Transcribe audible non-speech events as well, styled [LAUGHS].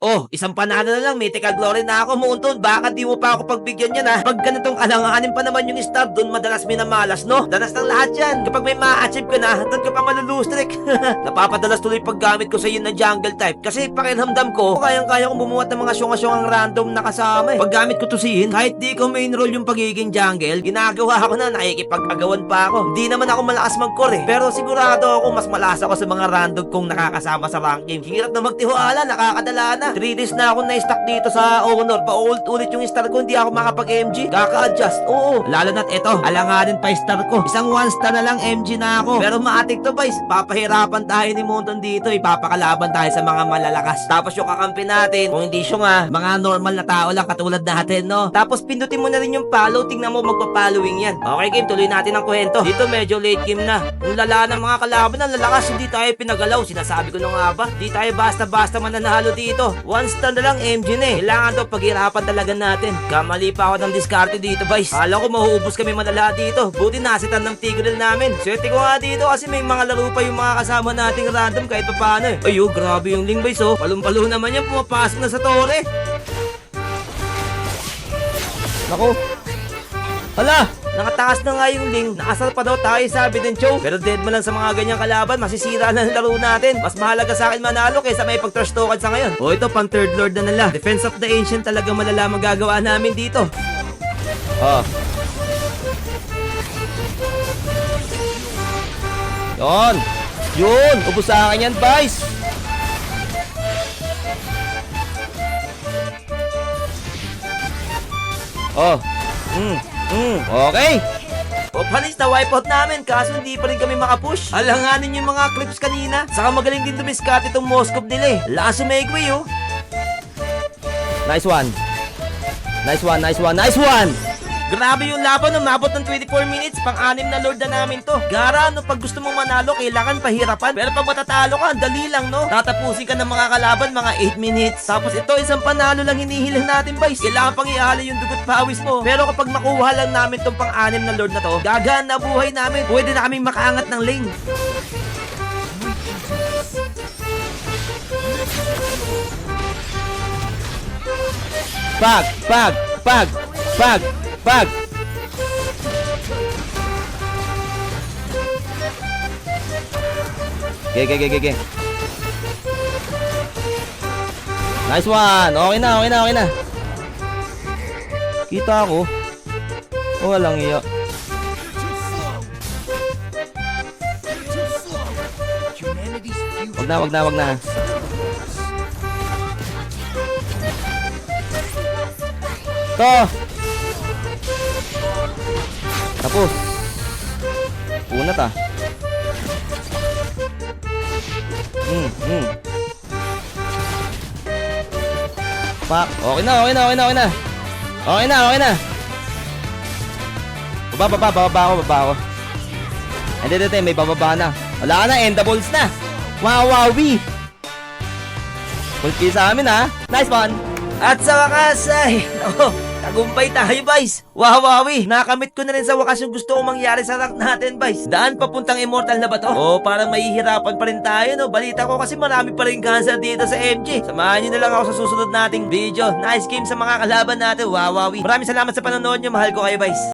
Oh, isang panalo na lang, mythical glory na ako, Moonton. Baka di mo pa ako pagbigyan yan, ha? Pag ganitong alanganin pa naman yung star, doon madalas minamalas, no? Danas ng lahat yan. Kapag may ma-achieve ka na, doon ka pa malulustrik. [LAUGHS] Napapadalas tuloy paggamit ko sa yun na jungle type. Kasi pakiramdam ko, kayang-kaya kong bumuhat ng mga syunga-syungang random na kasama, eh. Paggamit ko to sin, kahit di ko main role yung pagiging jungle, ginagawa ko na, nakikipag-agawan pa ako. Hindi naman ako malakas mag-core, eh. Pero sigurado ako, mas malakas ako sa mga random kong nakakasama sa rank game. Hirap na magtiwala, nakakadala na. 3 days na ako na-stuck dito sa Honor. Pa-ult ulit yung star ko, hindi ako makapag-MG. Kaka-adjust. Oo. Lalo na't ito, alanganin pa star ko. Isang 1 star na lang MG na ako. Pero maatik to guys. Papahirapan tayo ni Monton dito. Ipapakalaban tayo sa mga malalakas. Tapos yung kakampi natin, kung hindi siya nga, mga normal na tao lang katulad natin, no? Tapos pindutin mo na rin yung follow. Tingnan mo magpa-following yan. Okay game, tuloy natin ang kwento. Dito medyo late game na. Yung lala ng mga kalaban, ang lalakas, hindi tayo pinagalaw. Sinasabi ko na nga ba? Di tayo basta-basta mananalo dito. One star na lang MG na eh. Kailangan to paghirapan talaga natin. Kamali pa ako ng diskarte dito, boys. Kala ko mauubos kami malala dito. Buti nasitan ng tigil namin. Swerte ko nga dito kasi may mga laro pa yung mga kasama nating random kahit pa paano eh. Ayo, grabe yung ling boys oh. Palumpalo naman yan, pumapasok na sa tore. Nako, Hala! Nakatakas na nga yung link. Nakasal pa daw tayo sabi ng show. Pero dead mo lang sa mga ganyang kalaban. Masisira na ang laro natin. Mas mahalaga sa akin manalo kaysa may pag-trash talkan sa ngayon. O ito, pang third lord na nila. Defense of the Ancient talaga malala magagawa namin dito. Oh. Yon! Yun! Ubus sa akin yan, Vice! Oh. Mm. Mm. Okay. O panis na wipeout namin kaso hindi pa rin kami makapush. Alanganin yung mga clips kanina. Saka magaling din dumiskat itong Moskov nila eh. Lakas umegway oh. Nice one. Nice one, nice one, nice one! Grabe yung laban, umabot ng 24 minutes, pang-anim na lord na namin to. Gara, no, pag gusto mong manalo, kailangan pahirapan. Pero pag matatalo ka, dali lang, no? Tatapusin ka ng mga kalaban, mga 8 minutes. Tapos ito, isang panalo lang hinihiling natin, boys. Kailangan pang iali yung dugot pawis mo. Pero kapag makuha lang namin tong pang-anim na lord na to, gagaan na buhay namin. Pwede na kaming makaangat ng lane. Pag, pag, pag, pag, pag. Okay, okay, okay, okay. Nice one. Okay na, okay na, okay na. Kita ako. Oh, walang iya. Wag na, wag na, wag na. To! Tapos. Unat ah. Hmm, hmm. Pak. Okay na, okay na, okay na, okay na. Okay na, okay na. Baba, baba, bababa ako, bababa ako. Hindi, hindi, may bababa na. Wala na, endables na. Wow, wowie. Full kill sa amin ha. Nice one. At sa wakas ay, [LAUGHS] oh, tagumpay tayo, boys. Wow, wowie. Nakamit ko na rin sa wakas yung gusto kong mangyari sa rank natin, boys. Daan papuntang immortal na ba to? Oh, parang mahihirapan pa rin tayo, no? Balita ko kasi marami pa rin cancer dito sa MG. Samahan nyo na lang ako sa susunod nating video. Nice game sa mga kalaban natin. Wow, wowie. Maraming salamat sa panonood nyo. Mahal ko kayo, boys.